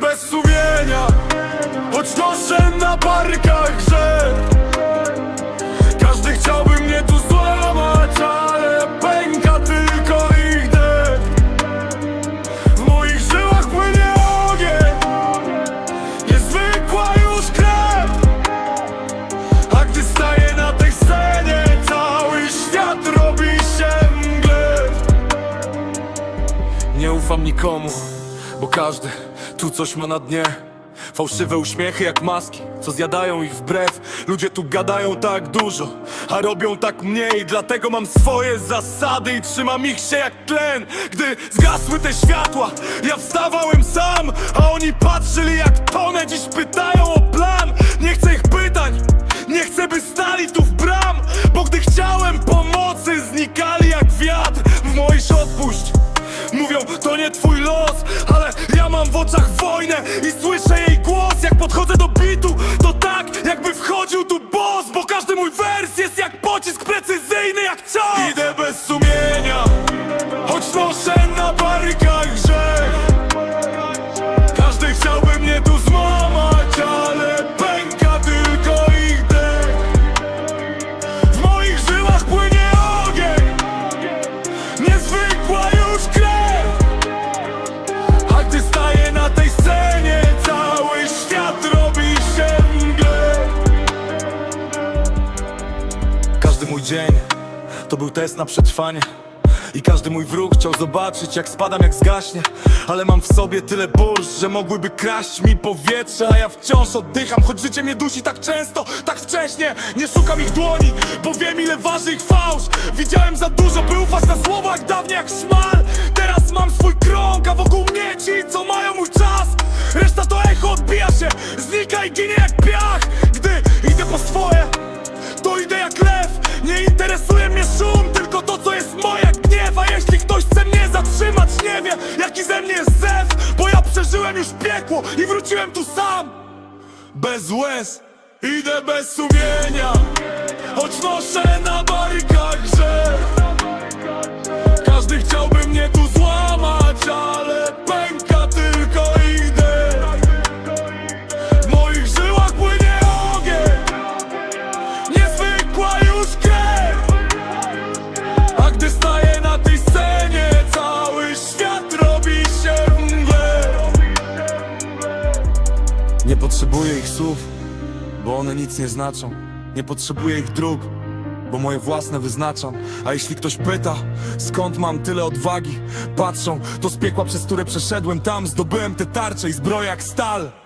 Bez sumienia Choć noszę na barkach grzech Każdy chciałby mnie tu złamać Ale pęka tylko ich dech. W moich żyłach płynie ogień Niezwykła już krew. A gdy staję na tej scenie Cały świat robi się mgle. Nie ufam nikomu, bo każdy tu coś ma na dnie. Fałszywe uśmiechy jak maski, co zjadają ich wbrew. Ludzie tu gadają tak dużo, a robią tak mniej. Dlatego mam swoje zasady i trzymam ich się jak tlen. Gdy zgasły te światła, ja wstawałem sam A oni patrzyli jak tonę, dziś pytają o plan. Nie chcę ich pytań, nie chcę by stali tu w bram Bo gdy chciałem pomocy, znikali jak wiatr W moich odpuść Mówią, to nie twój los, ale ja mam w oczach wojnę i słyszę jej głos. Jak podchodzę do bitu, to tak jakby wchodził tu boss Bo każdy mój wers jest jak pocisk precyzyjny jak cios dzień. To był test na przetrwanie. I każdy mój wróg chciał zobaczyć jak spadam jak zgaśnie. Ale mam w sobie tyle burz, że mogłyby kraść mi powietrze A ja wciąż oddycham, choć życie mnie dusi tak często, tak wcześnie. Nie szukam ich dłoni, bo wiem ile waży ich fałsz. Widziałem za dużo, by ufać na słowa jak dawniej jak szmal. Teraz mam swój krąg, a wokół mnie ci, co mają mój czas. Reszta to echo odbija się, znika i ginie jak piach już piekło i wróciłem tu sam. Bez łez, idę bez sumienia. Choć noszę na barykach grzech Każdy chciałby mnie tu złamać, ale pęka tylko dech W moich żyłach płynie ogień. Niezwykła już krew. A gdy staję Nie potrzebuję ich słów Bo one nic nie znaczą. Nie potrzebuję ich dróg bo moje własne wyznaczam A jeśli ktoś pyta, skąd mam tyle odwagi Patrzą, to z piekła, przez które przeszedłem Tam zdobyłem te tarcze i zbroję jak stal